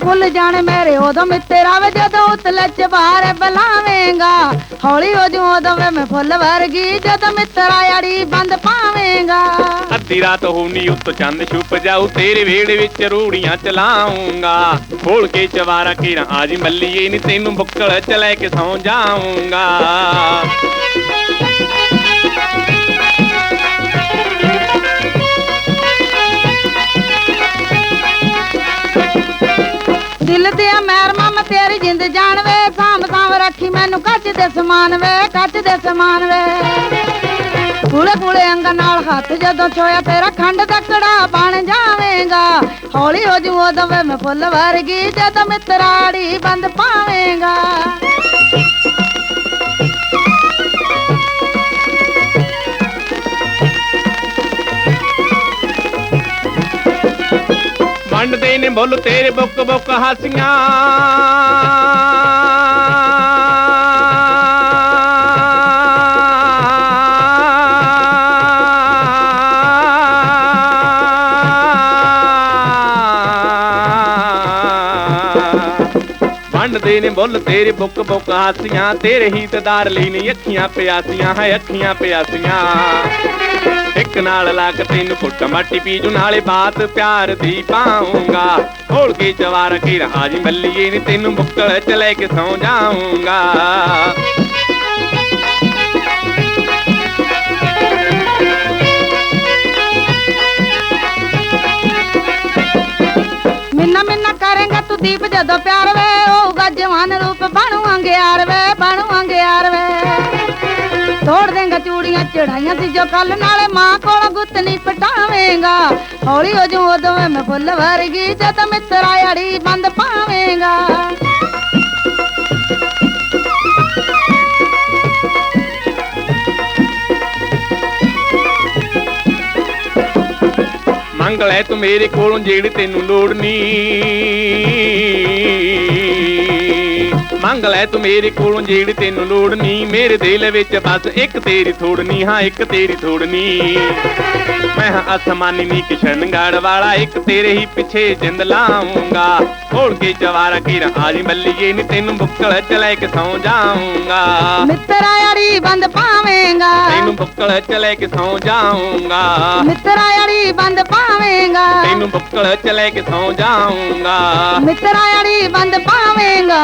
ਭੁੱਲ ਜਾਣ ਮੇਰੇ, ਉਦੋਂ ਮਿੱਤਰਾ ਵੇ ਜਦੋਂ ਉਤਲੇ ਚਬਾਰ ਬਲਾਵੇਂਗਾ। ਹੌਲੀ ਹੋ ਜੂ ਉਦੋਂ ਮੈਂ ਫੁੱਲ ਵਰਗੀ, ਜਦੋਂ ਮਿੱਤਰਾ ਯਾਰੀ ਬੰਦ ਪਾਵੇਂਗਾ। ਅੱਧੀ ਰਾਤ ਹੋਣੀ ਉੱਤ ਚੰਦ ਛੁਪ ਜਾਊ, ਤੇਰੇ ਵੇੜੇ ਵਿੱਚ ਰੂੜੀਆਂ ਚਲਾਉਂਗਾ। ਖੋਲ ਕੇ ਚਵਾਰਾ ਕੀਰਾਂ ਆਜੀ ਮੱਲੀਏ ਨੀ, ਤੈਨੂੰ ਬੁੱਕਲ ਚ ਲੈ ਕੇ ਸੌ ਜਾਊਂਗਾ। ਤੇਰੀ ਜਿੰਦ ਜਾਣ ਵੇ ਸਾਂਭ ਸਾਂਭ ਰੱਖੀ ਮੈਨੂੰ ਕੱਚ ਦੇ ਸਮਾਨ ਵੇ, ਕੱਚ ਦੇ ਸਮਾਨ ਵੇ। ਕੂਲੇ ਕੂਲੇ ਅੰਗ ਨਾਲ ਹੱਥ ਜਦੋਂ ਛੋਇਆ ਤੇਰਾ ਖੰਡ ਦਾ ਬਣ ਜਾਵੇਂਗਾ। ਹੌਲੀ ਹੋ ਜੂ ਉਦੋਂ ਵੇ ਮੈਂ ਫੁੱਲ ਵਰਗੀ ਜਦੋਂ ਮਿੱਤਰਾੜੀ ਬੰਦ ਪਾਵੇਂਗਾ। ਵੰਡਦੇ ਨੇ ਬੁੱਲ ਤੇਰੇ ਬੁੱਕ ਬੁੱਕ ਹਾਸੀਆਂ ਵੰਡਦੇ ਨੇ ਬੁੱਲ ਤੇਰੇ ਬੁੱਕ ਬੁੱਕ ਹਾਸੀਆਂ ਤੇਰੇ ਹੀ ਤਦਾਰ ਲਈ ਨੇ ਅੱਖੀਆਂ ਪਿਆਸੀਆਂ ਹੈ ਅੱਖੀਆਂ ਪਿਆਸੀਆਂ ਇੱਕ ਨਾਲ ਲੱਗ ਤੈਨੂੰ ਕੁੱਟ ਮਾਟੀ ਪੀਜੂ, ਨਾਲੇ ਬਾਤ ਪਿਆਰ ਦੀ ਪਾਉਂਗਾ। ਖੋਲ ਕੇ ਜਵਾਰ ਕੀ ਰਹਾ ਜੀ ਮੱਲੀਏ ਨੀ ਤੈਨੂੰ ਬੁੱਕਲ ਚ ਲੈ ਕੇ ਸੌ ਜਾਊਂਗਾ। ਮਿੰਨਾ ਮਿੰਨਾ ਕਰੇਗਾ ਤੂੰ ਦੀਪ ਜਦੋਂ ਪਿਆਰ ਵੇ, ਹੋਊਗਾ ਜਵਾਨ ਰੂਪ ਬਣੂਆਂਗੇ ਯਾਰ ਵੇ ਬਣ ਤੋੜ ਚੂੜੀਆਂ ਚੜਾਈਆਂ ਸੀ ਜੋ ਕੱਲ ਨਾਲੇ ਮਾਂ ਕੋਲ ਗੁੱਤ ਪਟਾਵੇਂਗਾ। ਹੌਲੀ ਹੋ ਜੂ ਉਦੋਂ ਮੈਂ ਫੁੱਲ ਵਰਗੀ ਜਦ ਮਿੱਤਰਾ ਯਾਰੀ ਬੰਦ ਪਾਵੇਂਗਾ। ਮੰਗ ਲੈ ਤੂੰ ਮੇਰੇ ਕੋਲੋਂ ਜਿਹੜੀ ਤੈਨੂੰ ਲੋੜ ਨੀ। ਮੰਗ ਲੈ ਤੂੰ ਮੇਰੇ ਕੋਲੋਂ ਜਿਹੜੀ ਤੈਨੂੰ ਲੋੜ ਨਹੀਂ ਮੇਰੇ ਦਿਲ ਵਿੱਚ ਬਸ ਇੱਕ ਤੇਰੀ ਥੋੜਨੀ ਹਾਂ ਇੱਕ ਤੇਰੀ ਥੋੜਨੀ ਮੈਂ ਹਾਂ ਅਸਮਾਨੀ ਨੀ ਕਿਸ਼ਨਗੜ ਵਾਲਾ ਇੱਕ ਤੇਰੇ ਹੀ ਪਿੱਛੇ ਜਿੰਦ ਲਾਉਂਗਾ। ਖੋਲ ਕੇ ਜਵਾਰਾ ਕੀ ਰਹਾਜੀ ਮੱਲੀਏ ਨੀ ਤੈਨੂੰ ਬੁੱਕਲ ਚ ਲੈ ਕੇ ਸੌ ਜਾਊਂਗਾ। ਮਿੱਤਰਾ ਯਾਰੀ ਬੰਦ ਪਾਵੇਂਗਾ। ਤੈਨੂੰ ਬੁੱਕਲ ਚ ਲੈ ਕੇ ਸੌ ਜਾਊਂਗਾ। ਮਿੱਤਰਾ ਯਾਰੀ ਬੰਦ ਪਾਵੇਂਗਾ। ਤੈਨੂੰ ਬੁੱਕਲ ਚ ਲੈ ਕੇ ਸੌ ਜਾਊਂਗਾ। ਮਿੱਤਰਾ ਯਾਰੀ ਬੰਦ ਪਾਵੇਂਗਾ।